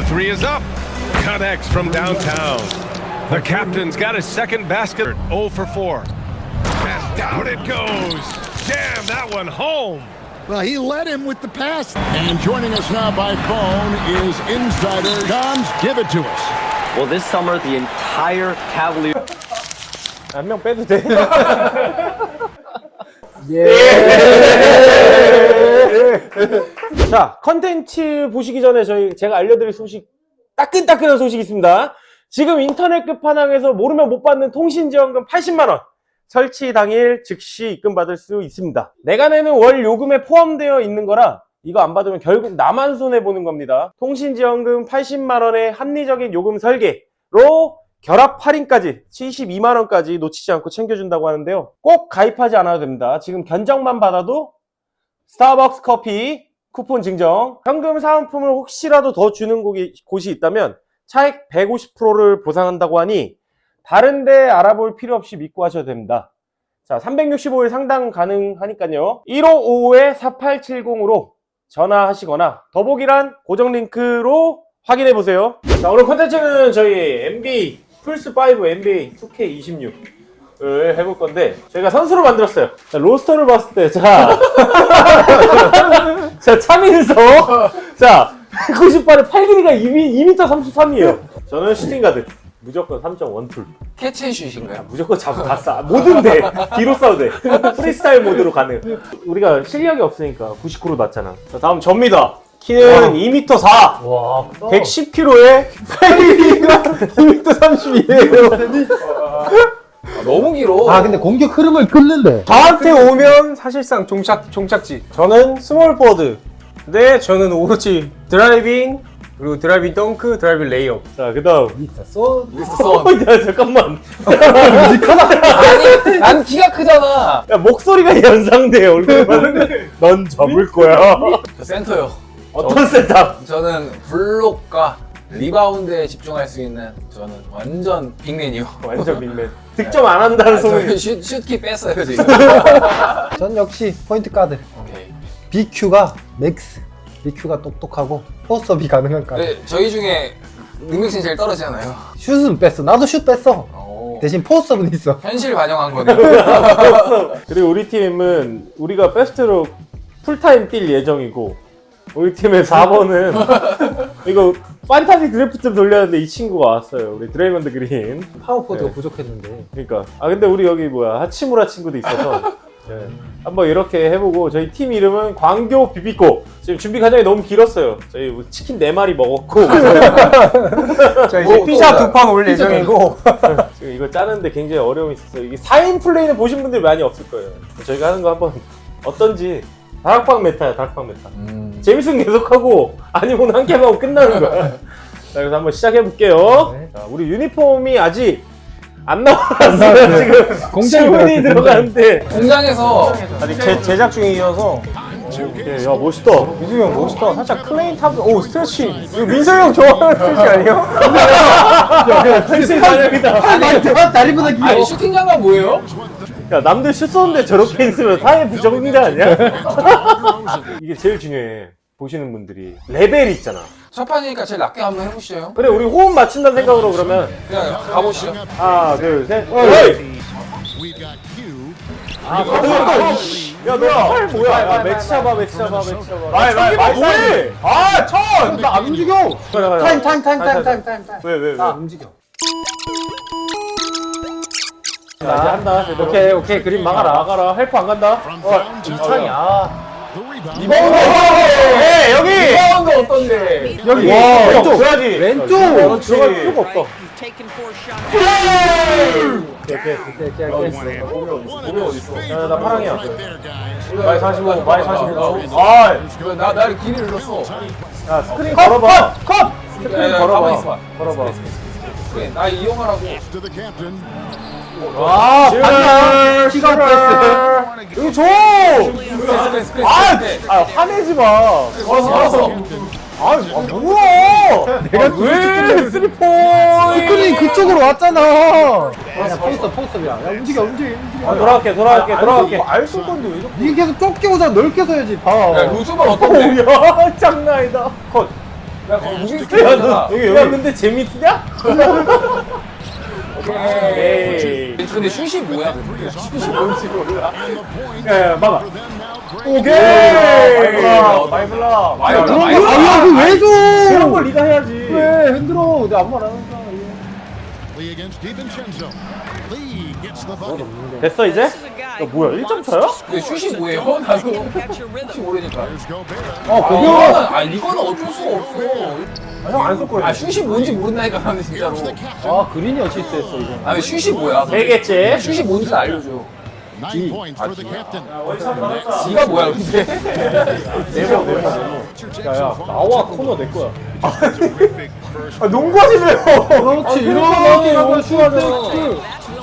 The three is up. Connects from downtown. The captain's got his second basket. 0 for 4. And down it goes. Damn that one home. Well, he led him with the pass. And joining us now by phone is insider Tom's Give it to us. Well, this summer, the entire Cavalier. I'm not better Yeah. yeah. 예. 자, 컨텐츠 보시기 전에 저희 제가 알려드릴 소식 따끈따끈한 소식이 있습니다. 지금 인터넷 끝판왕에서 모르면 못 받는 통신지원금 80만 원 설치 당일 즉시 입금 받을 수 있습니다. 내가 내는 월 요금에 포함되어 있는 거라 이거 안 받으면 결국 나만 손해 보는 겁니다. 통신지원금 80만 원의 합리적인 요금 설계로 결합 할인까지 72만 원까지 놓치지 않고 챙겨준다고 하는데요. 꼭 가입하지 않아도 됩니다. 지금 견적만 받아도 스타벅스 커피 쿠폰 증정 현금 사은품을 혹시라도 더 주는 곳이, 있다면 차액 150%를 보상한다고 하니 다른 데 알아볼 필요 없이 믿고 하셔도 됩니다. 자, 365일 상당 가능하니까요. 1555-4870으로 전화하시거나 더보기란 고정 링크로 확인해 보세요. 자, 오늘 콘텐츠는 저희 NBA 플스5 NBA 2K26을 해볼 건데 저희가 선수로 만들었어요. 자, 로스터를 봤을 때 자, 자 차민서 자 198에 팔 길이가 2m, 33이에요. 저는 슈팅 가드 무조건 3.1툴. 캐치슛인가요? 무조건 잡고 다 싸. 뭐든 돼. 뒤로 싸도 돼. 프리스타일 모드로 가능. 우리가 실력이 없으니까 99로 낮잖아. 자, 다음 접니다. 키는 2m 4. 와. 110kg에 팔기가 2m 32예요. 너무 길어. 아 근데 공격 흐름을 끊는데 저한테 오면 사실상 종착 종착지. 저는 스몰 포드. 네, 저는 오로지 드라이빙 그리고 드라이빙 덩크, 드라이빙 레이업. 자, 그 다음. 써 있었어. 야, 잠깐만. 아니, 난 키가 크잖아. 야, 목소리가 연상돼, 얼굴만. 넌 접을 거야. 저 센터요. 어떤 세탑? 저는 블록과 리바운드에 집중할 수 있는 저는 완전 빅맨이요. 완전 빅맨. 득점 안 한다는 소문이. 저는 슛, 슛키 뺐어요, 지금. 전 역시 포인트 가드 오케이. BQ가 맥스 BQ가 똑똑하고 포스업이 가능한 가드 네, 저희 중에 능력치는 제일 떨어지잖아요. 슛은 뺐어 나도 슛 뺐어 오. 대신 포스업은 있어 현실 반영한 거네요. 그리고 우리 팀은 우리가 베스트로 풀타임 뛸 예정이고 우리 팀의 4번은 이거 판타지 드래프트 돌렸는데 이 친구가 왔어요. 우리 드레이먼드 그린. 파워포드가 네. 부족했는데 그러니까 아 근데 우리 여기 뭐야 하치무라 친구도 있어서 네. 한번 이렇게 해보고 저희 팀 이름은 광교 비비고 지금 준비 과정이 너무 길었어요. 저희 뭐 치킨 4 마리 먹었고 자, 이제 뭐, 피자 또두판 올 예정이고. 지금 이거 짜는데 굉장히 어려움이 있었어요. 이게 4인 플레이는 보신 분들이 많이 없을 거예요. 저희가 하는 거 한번 어떤지 다락방 메타야 다락방 메타. 음. 재밌으면 계속하고 아니면 한 게임 하고 끝나는 거야. 자 그래서 한번 시작해 볼게요. 네. 자, 우리 유니폼이 아직 안 나왔어요. 지금 공장이 들어가는데 공장에서 아직 제, 제작 중이어서. 오케이, 야 멋있다. 민수 형 멋있다. 살짝 클레인 탑. 오 스트레치. 이거 민수 형 좋아하는 스트레치 아니에요? 훨씬 반영이다. 아, 다리보다 길어 아니 슈팅 장갑 뭐예요? 야 남들 슛 쏘는데 저렇게 있으면 사회 부정자 아니야? 이게 제일 중요해. 보시는 분들이 레벨 있잖아. 첫 판이니까 제일 낮게 한번 해보시죠. 그래 우리 호흡 맞춘다는 생각으로 그러면 그냥 가보시죠. 하나 둘셋 어이! We've got Q. 아, 야, 너팔 뭐야? 야, 매치 잡아, 매치 잡아, 매치 잡아. 마이, 마이, 마이, 뭐해? 아, 천! 나안 움직여 타임 타임 타임 타임 타임 타임 타임 왜, 왜, 왜? 나 움직여 자, 이제 한다. 제대로. 오케이, 오케이. 그림 막아라, 막아라. 막아라. 헬프 안 간다. From foul to 창이야 the rebound. 예, 여기! 리바운드 어떤데? 여기! 와, 왼쪽! 왼쪽. 줘야지. 왼쪽! 들어갈 필요가 없어. 오케이, 오케이. 오케이 오케이 오케이 One of his 야, 나 파랑이야. 마이 45, 마이 45. 아, 아, 나 나를 길을 잃었어. 야, 스크린 걸어봐. 컷! 스크린 걸어봐. 걸어봐. 그래, 나 이용하라고. 아, 반다. 시간 패스 여기 줘! 아, 아, 화내지 마. 걸어서, 걸어서. 아, 아 뭐야? 내가 왜 쓰리 포인트? 스크린 그쪽으로 왔잖아 야 포스업 포스업이야 야 움직여 움직여 움직여 아, 돌아갈게, 돌아갈게, 돌아갈게. 알쓸 건데 왜 자꾸. 이게 계속 좁게 오자 넓게 서야지 봐 야, 루즈볼 어떤데? 오야, 장난 아니다. 컷. 야, 너, 야, 근데 재밌냐? 오케이. 근데 슛이 뭐야? 슛이 뭔지 몰라. 야, 야, 막아. 오케이. 마이블라, 마이블라. 마이블라, 아, 마이블라. 야, 그왜 줘? 그런 걸 네가 해야지. 왜 흔들어? 내가 아무 말안 bucket. 됐어 이제? 야, 뭐야? 1점 차야? 근데 슛이 뭐예요? 나도 혹시 모르니까. 어, 아, 이거는, 아, 이거는 어쩔 수가 없어. 형안 쏠 아, 거야. 슛이 뭔지 모른다니까, 나는 진짜로. 아, 그린이 어시스트했어, 이거. 아, 슛이 뭐야? 되겠지? 슛이 뭔지 알려줘. Nine points for the captain. 지가 뭐야, 근데? 네모 네모. Takes 야, a 나와 코너 내 거야. 아, 농구하지 마요. 그렇지, 이렇게 하면 슈하잖아.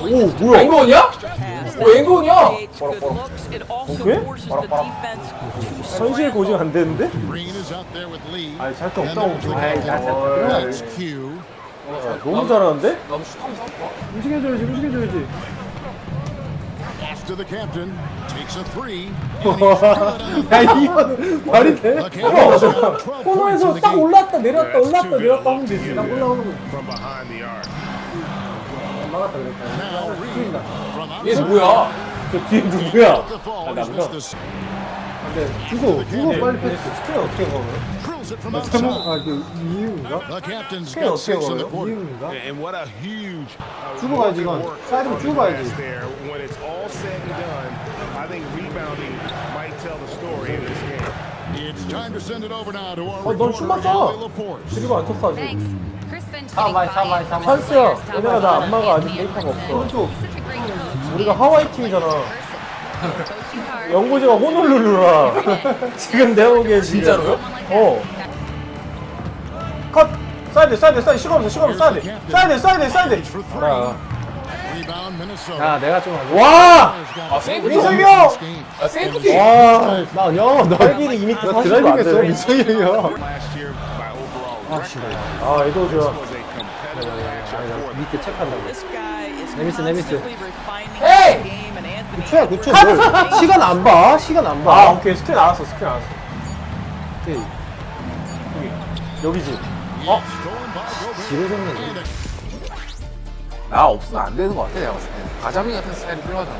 오, 뭐야? 앵건이야? 어, 앵건이야? 오케이? 현실 고증 안 되는데? 아니, And 없다고. 아이, Q. 너무 잘하는데? 너무 움직여줘야지, 움직여줘야지. To the captain. Takes a three. 야, 이거는 말이 돼? The captain's got 12 points in 코너에서 딱. 올랐다, 내렸다, 올랐다, 내렸다 하면 되지. 딱 올라오는 거. 막았다, 그랬다. 얘. 뭐야? 저 뒤에 누구야? 아, 남자. 근데 주고, 주고 빨리 패스. 스크린 어떻게 스크린, outside. 아, 그 이유인가? Got 어떻게 quarter. 이유인가? Uh, 주고 가야지, 이건. 사이드로 주고 가야지. glass there. When it's all said and done, I think rebounding might tell the story in this game. It's time to send it over now to our 어, 넌 reporter, 슛 맞아. Allie LaForce. 그리고 안 쳤어, 아직. 사바이, by. 사바이. 찬스야. 얘네가 나 안마가 아직 데이터가 없어. 오른쪽. 우리가 하와이 팀이잖아. 영고지가 호놀룰루라. 지금 내가 보기엔 지금. 진짜로요? 어. 컷! 사이드, 사이드, 사이드. 시간 없어, 시간 없어. 사이드. 사이드, 사이드, 사이드. Minnesota. 야, 내가 좀. 와! 아, 세이프 민석이 팀. 형! 아, 세이프 팀. 와! 나, 야, 나. 딸기는 2m 나 40도 안 드라이빙했어, overall record, 아, matchup for them. 밑에 체크한다고. This guy is 내미스, 내미스. constantly refining Hey! his game and Anthony 구초야, 구초. 뭘. 시간 안 봐. 시간 안 봐. 아, 오케이. 스크린 알았어, 스크린 알았어. 오케이. 여기지. Stolen by Gobert. 지뢰 정리. 나 없으면 안 되는 것 같아, 내가 봤을 때. 가자미 같은 스타일이 필요하잖아.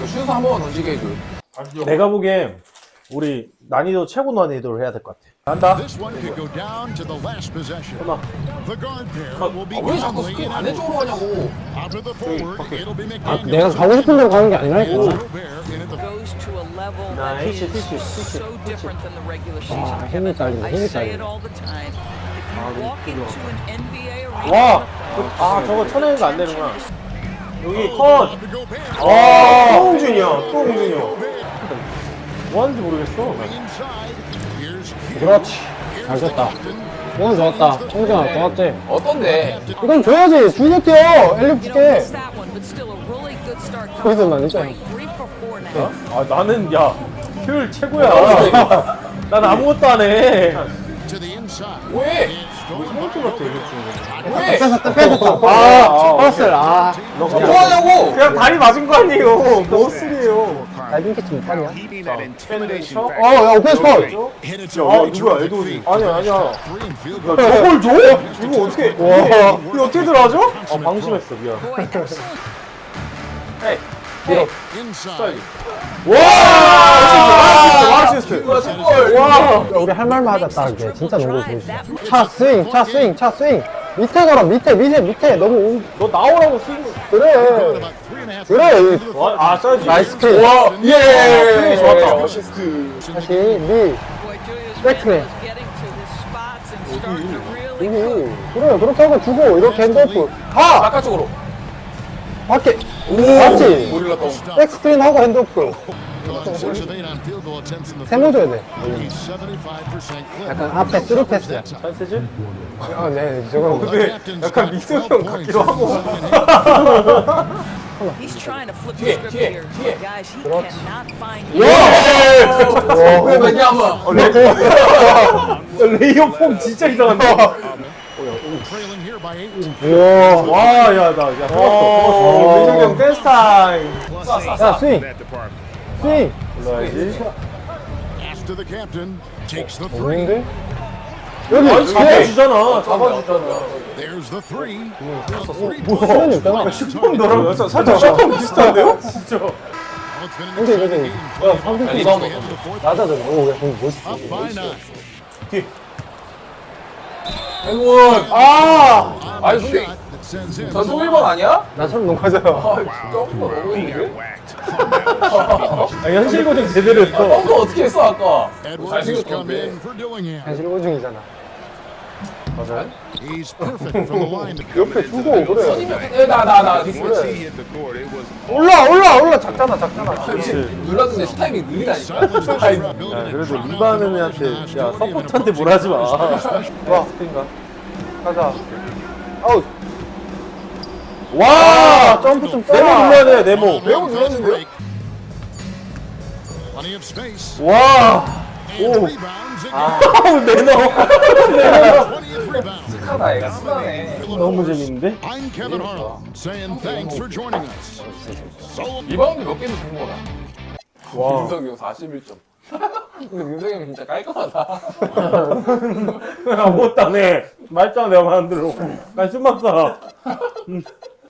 너슛한 번만 던지게 해줘. 내가 보기엔 우리 난이도 최고 난이도를 해야 될 것 같아. 간다. This one could go down to the last possession. come on. The guard pair will be 아, 왜 자꾸 스크린 and 반대쪽으로 가냐고. Out to the forward, it'll be 아, McDaniel. 내가 가고 싶은 대로 가는 게 아니라니까. Goes to a level that is so different than the regular 아, season. 힘이 I 힘이 say it 딸린다. all the time. If you walk into an NBA arena, 와! 아, 저거 쳐내는 거 안 되는구나. 여기 컷! to. 아, 또 홍준이야. 또 홍준이야. 뭐 하는지 모르겠어. Inside. 그렇지. 잘 쳤다. 이건 좋았다. 홍준아, 좋았지? 어떤데? 이건 줘야지. 주게 뛰어. 엘리 start. 거기서 나 진짜. Three for four now. 아, 나는, 야, 효율 최고야. 난 아무것도 안 해. 왜? 왜? 뺏었다, 뺏었다. 아, 버스를, 아. 뭐 하냐고? 그냥 다리 맞은 거 아니에요. 머슬이에요. 다이빙 캐치 못하냐? Factor. 어, 야, 오펜스 파울. Hit it 야, 아, 누구야, 에도지. 아니야, 아니야. 야. 저걸 줘? 이거 어떻게, 와. 이거 어떻게 들어가죠? 아, 방심했어, 미안. Inside. 와! 와, 아시스트, 와, 첫골. 와! 야, 우리 할 말만 하자, 딱. 이제. 진짜 농구 보여주자. 차 스윙, 차 스윙, 차 스윙. 밑에 걸어, 밑에, 밑에, 밑에. 너무, 오- 너 나오라고 스윙. 그래. 그래. 와, 아, 써야지. 나이스 킬. 예! 플레이 좋았다. 어시스트. 다시, 미. Really 여기. 그래, 그렇게 하고 주고, 이렇게 핸드오프. 가! 바깥쪽으로. 밖에. 오! 맞지? 백스크린 하고 핸드오프. Six of eight on field goal attempts in the 세모 줘야 돼. He's 75% clip. 약간 앞에 스루 패스야. 찬스지? 아, 네, 저건. 근데 약간 미소형 같기도 하고. He's trying to flip the 뒤에, script 뒤에, here. 뒤에. Guys, he cannot find 왜 왜냐면 레이어 폼 진짜 이상한데. 우와. 와, 야, 나, 야, 좋았어. 민석이 형 댄스 타임. 야, 스윙. 스윙. to the captain. Takes the three. 여기 아니, 잡아주잖아. 잡아주잖아. There's the three. 수련이 있잖아 슈퍼 너랑 살짝 슈퍼 비슷한데요? 진짜. Well, it's been an 근데 exciting 이거는 game. 야 방금 the fourth, 낮아져 오 야, 방금 멋있어 by nine. 행운. 아! 아니, The 근데 shot 전속 1번 아니야? 나처럼 농가잖아 아, 진짜 엉거 너무 있는데? 아, 현실 고증 제대로 했어. 엉거 어떻게 했어, 아까? Edwards has come 잘생겼던데. in for Dillingham. 현실 고증이잖아 He's perfect from the line to 옆에 두고 그래 에, 나, 나, 나. 올라 올라 올라 작잖아 작잖아 눌렀는데 타이밍 느리다니까. silence the 아이, Shrub building 야, 그래도 offense. 야, 서포트한테 뭘 하지 마. 와 스인가 가자 아우 와! 점프 좀 네모 눌러야 돼, 네모. Of space. 와! Again. 아우, 매너. 20th rebound. 하다, 얘가 순하네. 너무 재밌는데? 리바운드 몇 개도 된 거다. 와. 윤석이 형 41점. 근데 윤석이 형 진짜 깔끔하다. 아무것도 안 해. 말짱 내가 만들어. 난 숨만 쏴.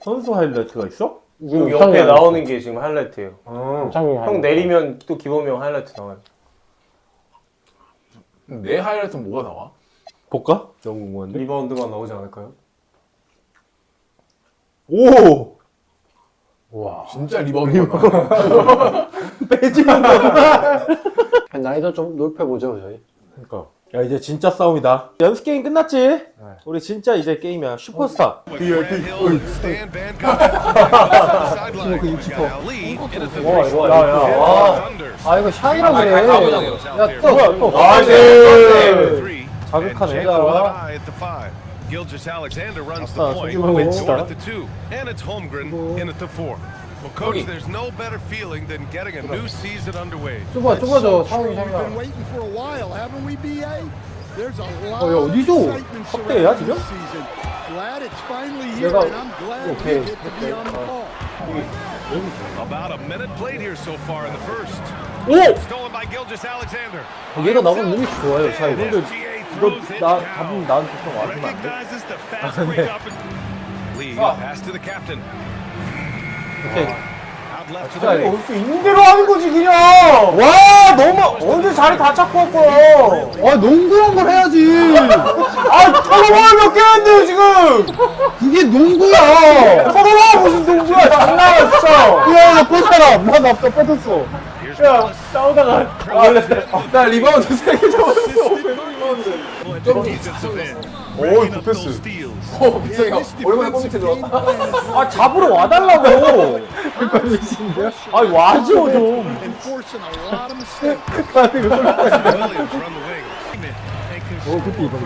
음. 선수 하이라이트가 있어? 지금 영상이 옆에 나와. 나오는 게 지금 하이라이트예요. 형 내리면 또 기범이 형 하이라이트 나와요. 내 하이라이트는 뭐가 나와? 볼까? 너무 궁금한데? 리바운드가 나오지 않을까요? 오! 진짜 리바운드가 나와. 빼지만 난이도 좀 높여보죠 저희 그러니까. 야 이제 진짜 싸움이다. 연습 게임 끝났지? 우리 진짜 이제 게임이야. 슈퍼스타. 와 이거 야야 와. 아 이거 샤이라 그래 야또 뭐야 또? 아, 나이스. 자극하네. Gilgis Alexander runs the point. It's 왼치다. at the two, and it's Holmgren in at the four. Well, coach, there's no better feeling than getting a new season underway. 좁아 좁아져 상황이 We've been 상황 waiting for a while, haven't we, BA? There's a lot 어, 야, of 어디죠? excitement 확대해야, surrounding 지금? this season. Glad it's finally here, 내가- and I'm glad 오케이, we get to be 오케이. on the call. About a minute played here so far in the first. 오! Stolen by Gilgis Alexander. 얘가 나가면 눈이 좋아요 샤이가 SGA 이거 throws it 나 down. 잡으면 나한테 좀 와주면 안 돼? Recognizes the fast break opportunity. Lee, pass to the captain. To 자, the 올수 있는 대로 하는 거지 그냥. 와 너무 언제 자리 다 잡고 왔고. 아 농구란 걸 해야지 아 서로만 몇 개였는데요 지금. 그게 농구야 서로만 무슨 동주야 장난이야 진짜. 야야 뻗어라 나 앞에 뻗었어 야 싸우다가 아, 원래 나 리바운드 3개 잡았어. defensive end. 오 굿패스. 어, 민석이 형. 얼굴에 들어왔다. 아 잡으러 와달라고. 아니 와줘 좀. The wing. 어 그때 이거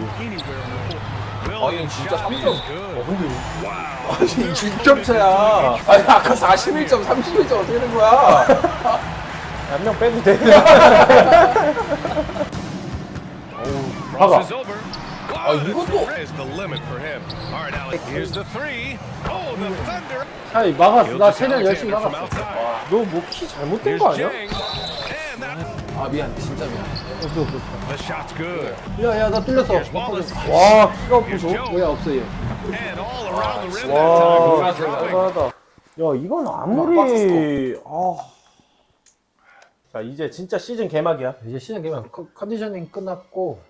Williams 진짜 shot 삼점. is good. 아니, 6점 차야. 아니, 아까 41점, 31점 어떻게 된 거야? 한명 빼도 돼. Over. 아, 이것도. Oh. 샤이 막았어 나 최대한 열심히 막았어 outside. 너뭐키 잘못된 거 아니야? 아, 미안. 진짜 미안. shot's good. 야야 나 뚫렸어. 와 키가 부서. 뭐야 없어 얘 And all around the rim 와 that time. Dropping. 대단하다. 야 이건 아무리 아. 자 이제 진짜 시즌 개막이야. 이제 시즌 컨- 컨디셔닝 끝났고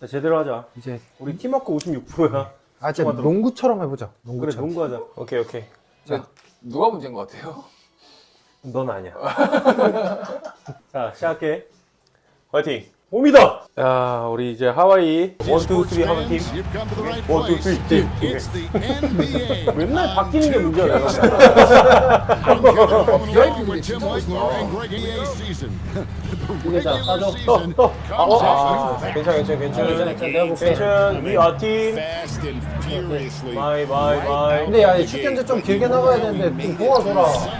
자 제대로 하자. 이제 우리 팀워크 56%야. 아 진짜 농구처럼 해보자 그래 농구처럼 농구하자. 오케이 오케이. 자, 누가 문제인 것 같아요? 넌 아니야. 자 시작해. 화이팅. 봅니다. 야 우리 이제 하와이 원투 쓰리 하는 팀. It's the NBA. 맨날 바뀌는 게 문제야 내가. 또. comes 아, 괜찮아 괜찮아 괜찮아 괜찮아, 내가 볼게. 괜찮아. We are team. 바이. 근데 야 축전제 좀 길게 나가야 되는데 좀 action.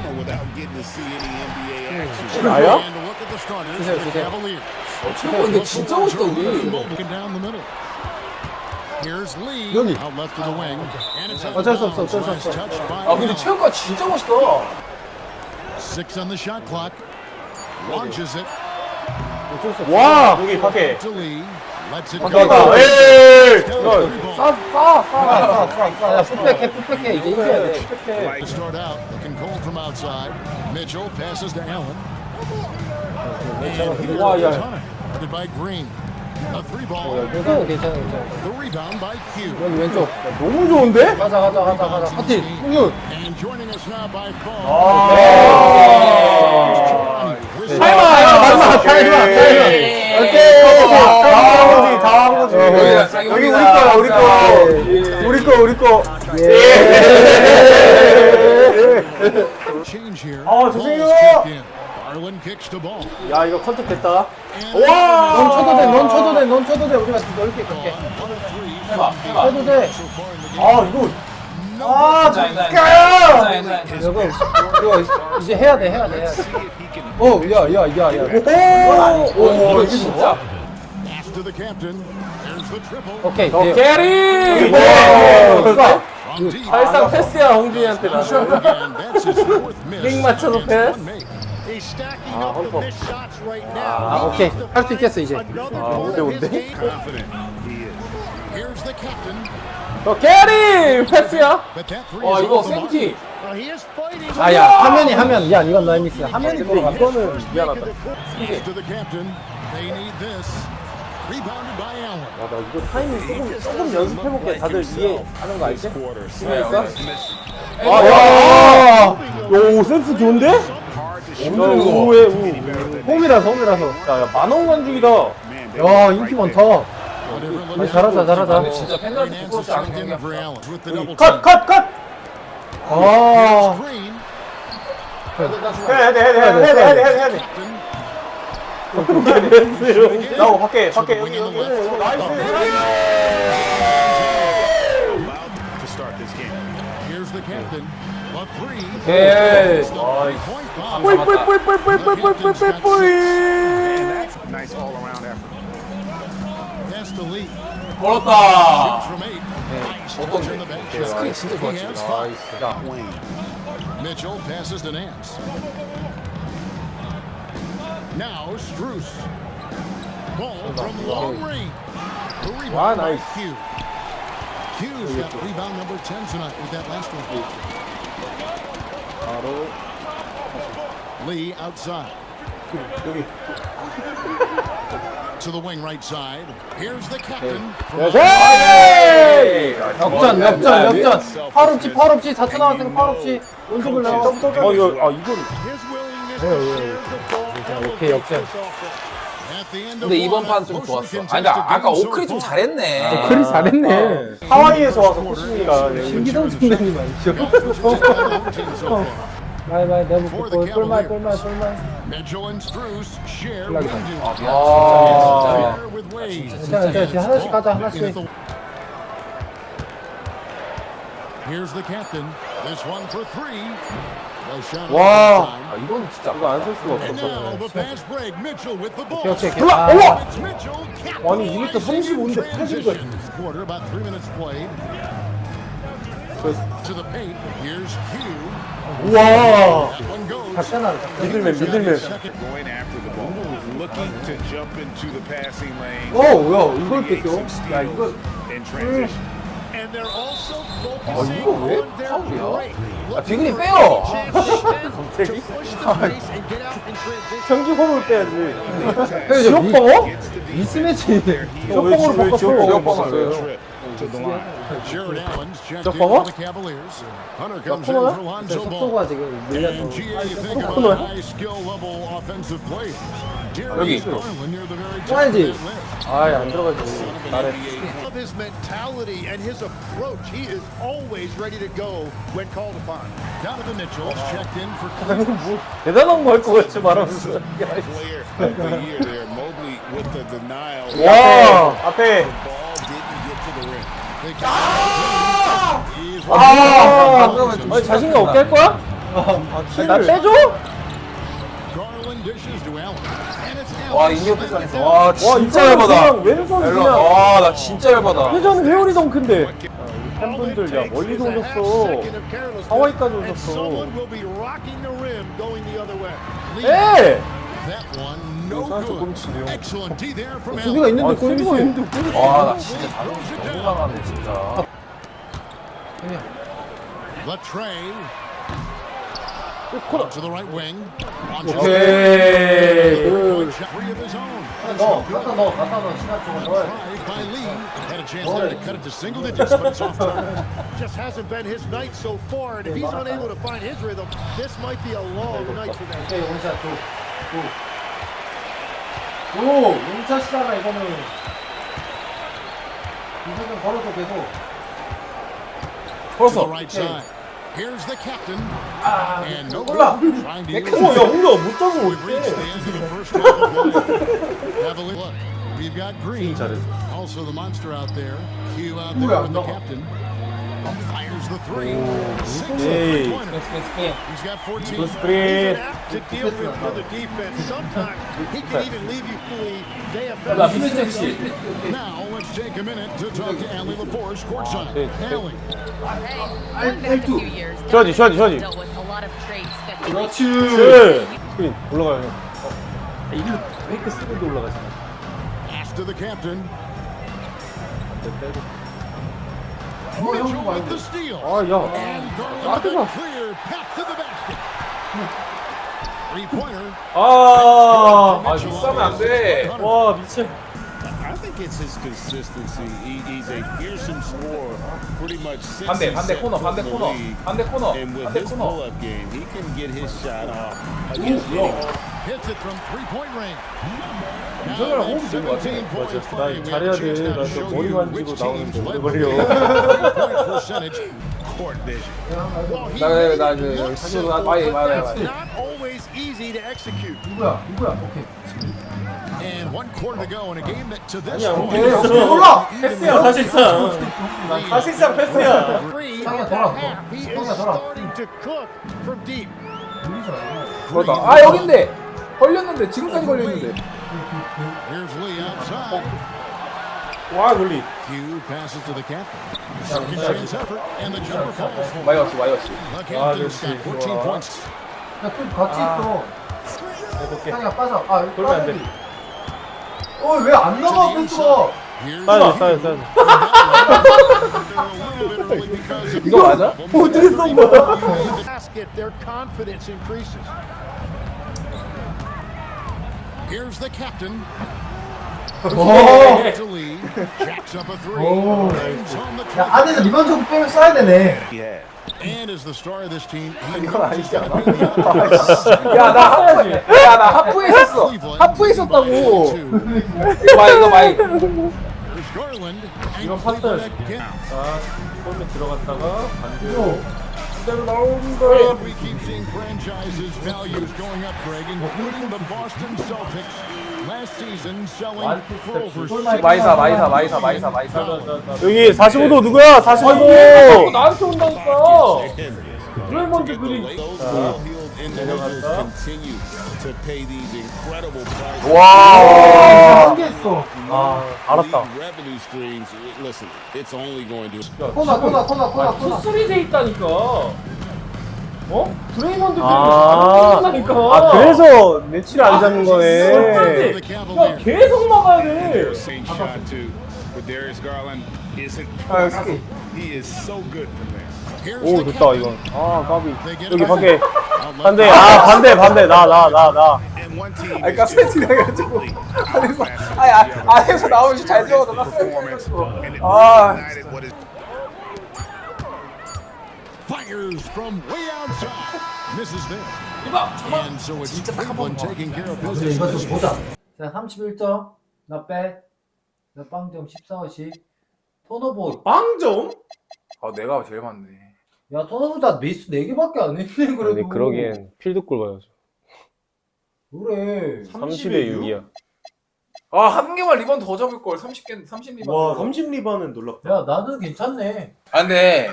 나야? And to look at the starters 주세요, for the 주세요. Cavaliers. 어, 근데 진짜 멋있다, 우리. Looking down the middle. Here's Lee. 여기. Out left to the wing. And it's out 어쩔 of 수 없어, bounds. 어쩔 수 Last 없어. touch by 아, 근데 Lee. 체육관 진짜 멋있다. Six on the shot clock. Launches it 와 여기 밖에. to Lee. Lets it 맞다. go. 에이! 야, 풋백해, 풋백해. 이제 이겨야 돼. To start out, looking cold from outside. Mitchell passes to Allen. And here's 와, 야. Turner. Guarded by Green. A three ball. 왼쪽. 너무 좋은데? 가자, 가자, 가자, 가자. 커팅. 승윤. And joining us now by! 타이머! 타이머! 오케이! 다한 거지. 여기 우리 거야, 우리 거. 우리 거, 우리 거. Here. 아, ball. 야, 이거 컨택 됐다. 넌 쳐도 돼, 넌 쳐도 돼, 넌 쳐도 돼. 우리가 넓게 갈게. 쳐도 돼. 아, 이거. 아, 진짜요! 이거, 이거 이제 해야 돼, 해야 돼, 해야 돼. 어, 야, 야, 야, 야. 오, 오, 이거 진짜. 오케이. 어, 네. 캐리! 사실상 패스야, 홍준이한테 나. 링 맞춰서 패스. 아, now. 아, 오케이. 할 수 있겠어, 이제. 아, the captain. 어, 캐리! 패스야? 와, 이거. 센티. 아, 야, 화면이, 화면. 야, 이건 너의 미스야. 화면이 돌아갔어. 이거는 미안하다. 야, 나 이거 타이밍 조금, 조금 연습해볼게. 다들 이해하는 거 알지? 그러니까? 아, 야! 야, 오, 센스 좋은데? 야, 우에 우. 홈이라서 홈이라서. 야, 야 만원 관중이다. 야, 인기 많다. 근데 잘한다, 잘한다. 진짜 팬들한테 부끄럽지 않은 경기야. 컷, 컷, 컷. 아. 해야 돼, 해야 돼, 해야 돼, 해야 돼, 해야 돼, 나오 밖에 밖에 나이스 예. Three-point bomb. 뿌이, 뿌이, 뿌이, 뿌이, 뿌이, 뿌이, 뿌이, 뿌이, 뿌이, 뿌이. Nice all-around effort. Pass to Lee. 멀었다. From eight. Nice touch in the back shot. He has five. Mitchell passes to Nance. Now Struess. Ball from long range. The rebound by nice. Q. Q's got rebound number 10 tonight with that last one. Lee outside. to the wing right side. Here's the captain. From 에이! 역전, 역전, 역전. 팔 없지, 팔 없지. 4초 남았으니까 팔 없이. 연속을 나와. 어, 이거, 아, 이건. His willingness to share the ball 오케이, 역전. At the end of 근데 이번 one, 판 좀 mostly 좋았어. contested 아니, 그러니까 아까 오클이 좀. 잘했네. 그리 잘했네. 하와이에서 와서 코치니가. 신기동 선생님 아니죠? Team so far. Vay vay double koy. Koyma koyma koyma. Medjoin Spruce share Here's the captain. This one for three. 아, 이건 진짜 안 쓸 수가 없었어. 제가 제 몰라, 아니 이게 또 35인데 80을. 우와. 작전한 미들맨 미들맨. 어 뭐야 이걸 뺏겨? 음. 아, 아, 아, 야 이거. 음. 아 이거 왜 파울이야? 아 지근이 빼요! 갑자기? 경기 홈을 빼야지 지역방어? 미스매치 지역방어로 바꿨어 지역방어 To the line. Jared Allen's checked 저 in 봐봐. for the Cavaliers. Hunter comes in 코너야? for Lonzo Ball. 속도가 지금 밀려서. And G, you think about 코너야? high skill level offensive players. 여기. Darius Garland near the very top 쏴야지. of that list. 아이, 안 들어가지. 나래. Of his mentality and his approach, he is always ready to go when called upon. Donovan Mitchell's checked in for Cleveland. 뭐, 대단한 거 할 것 같지, 말하면서. Player of the year there, Mobley with the denial. 와! 앞에. He's 아! 아니, 자신감 없게 할 거야? 나 빼줘? Allen. 와, 뻔했어. 와, 와, 진짜 이거는 열받아. 그냥 왼손. 그냥. 와, 나 진짜 열받아. 회전 회오리 덩크인데. 팬분들, 야, 멀리서 오셨어. 하와이까지 오셨어. 에! That one No good. Excellent D there from 수비가 Allen. 있는데 골 있는데 와나 진짜 다른 거 너무 강하네 진짜 Latrey. To the right wing. On 오케이. 그, Three of his own. 너 갖다 넣어 갖다 넣어 시간 좀 넣어 Tried by Lee. Had a chance there to cut it to single digits, but it's off target. Just hasn't been his night so far, and if he's unable to find his rhythm, this might be a long night for them. 오케이 원샷 오 원샷이잖아 이거는 이거는 걸어서 계속 right side. Here's the captain. And no 몰라. trying to use 어, 야, 홍가 못 잡으면 We've reached the 어떡해. end of the first half of play. Cavalier- Look, we've got Green. Also the monster out there. Q out there with the captain. Fires the three. Six Hey. pointer. He's got 14. 그 스크린. To deal with for the defense, sometimes he can even leave you fully. They have Now let's take a minute to talk to Allie LaForce courtside. Allie. Hey, going back a few years, 슈아지, 슈아지, 슈아지. dealt with a lot of trade speculation. 네. 스크린 올라가요. 형. 이거 페이크 쓰고 올라가지. Pass to the captain. 어, 형 Mitchell 그거 with 말고 the steal. 아, 야. And Garland with a clear path to the basket. Three-pointer. 아, 아 미싸면 안 돼 와, 미쳐. I think it's his consistency. He, he's a fearsome scorer, pretty much. since 반대 he 반대 코너 반대 코너 league. 반대 코너 반대 his 코너 pull-up game, he can get his shot off against anyone. Hits it from three-point range. 이정을 호흡이 좋은 것 같아 맞아. 나 잘해야 돼. 나저 머리 만지고 나오는데 오래 걸려. percentage. Court vision. Well, he 나 made 나 it 그 look 사실 simple, 많이 but 많이 that's 많이 Not always easy to execute. 누구야 누구야 오케이 And one quarter to go in a game that to this 아니야, point 오케이 is 몰라 패스야, 사실상. 사실상 패스야. Three 형이야, and a 돌아, half. He 돌아. is 형이야, 돌아. starting to cook from deep. 그렇다 아 여긴데 걸렸는데 지금까지 걸렸는데 Here's Lee outside. 와, 놀리. Q passes to the captain. Second chance effort, and the jumper falls for him. 마이어스 마이어스 The captain's got 14 points. 야좀 같이 있어 해볼게. 상이야 빠져 아 여기 그러면 안 돼. 어왜 안 나가 패스가 Here's 싸야, 싸야, 싸야. 이거 맞아? 어떻게 쏜 거야? Basket, their confidence increases. Here's the captain. 오. Jacks up a three. The 야, 안에서 리바운드 좀 빼면 써야 되네. And as the star of this team, he 이건 아니지 the other 야나 하프 야 나 하프에 있었어 하프에 있었다고 이거 봐 이거 봐 이거 There's Garland. And Cleveland again. 자, 처음에 들어갔다가 반대로. 그대로 And 나온다. we keep seeing franchises' values going up, Greg, including the Boston Celtics. Last season, selling for over 마이사 마이사 마이사 마이사 마이사 여기 45도 누구야? 45도! 나한테 온다니까 드레이먼드 그린. Those well-heeled individuals continue to pay these incredible prices. 와 한개 있어. 아, 알았다. Revenue streams. Listen, it's only going to. 코나 코나 코나 코나 코나. 투쓰리 돼 있다니까. 어? 드레이먼드 아, 그린다니까. 아, 그래서 매치를 안 잡는 거네. the 야, Cavaliers. 계속 막아야 돼. Same shot too, but Darius Garland isn't. He is so good from there. 오, captain. 이거. 아, 까비. 여기 밖에. 반대, 아, 반대, 반대. 나, 나, 나, 나. And one team 아니 just 지나가지고 안에서 아니 아- 안에서 나오면 잘 performance, and it 아, Fires from way outside. Misses there. And so it's Cleveland taking care of business. 이거 좀 보자. 자 31점. 나 빼. 나 빵점 14어씩. 턴오버. 빵점? 아 내가 제일 많네 야 턴오버 다 미스 4개밖에 안 했네 그래도. 아니, 그러기엔 필드골 봐야죠. 그래. 30에 6이야. 아 한 개만 리바운드 더 잡을 걸 30개 30 리바운드 와, 30리바는 놀랍다. 야 나는 괜찮네. 아 근데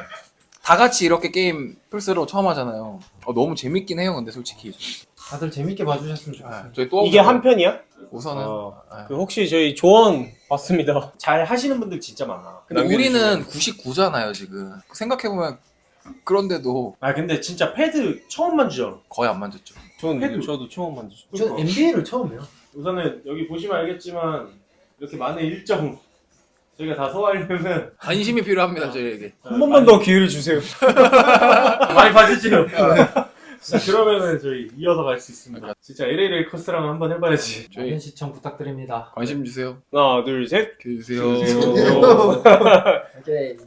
다 같이 이렇게 게임 플스로 처음 하잖아요. 어, 너무 재밌긴 해요. 근데 솔직히 다들 재밌게 봐주셨으면 좋겠어. 아, 저희 또 이게 한 편이야? 우선은 어. 아. 그 혹시 저희 조언 받습니다. 잘 하시는 분들 진짜 많아. 근데. 우리는 99잖아요 지금. 생각해 보면 그런데도 아 근데 진짜 패드 처음 만지죠. 거의 안 만졌죠. 저는 저도 처음 만지죠. 저 NBA를 처음 해요. 우선은 여기 보시면 알겠지만 이렇게 많은 일정 저희가 다 소화하려면 관심이 필요합니다 저희에게. 한 번만 더 기회를 주세요. 많이 봐주시죠. 자 그러면은 저희 이어서 갈 수 있습니다. 진짜 LA 레이커스랑 한번 해봐야지. 저희 많은 시청 부탁드립니다. 관심 주세요. 하나 둘 셋. 주세요. 주세요. 오케이.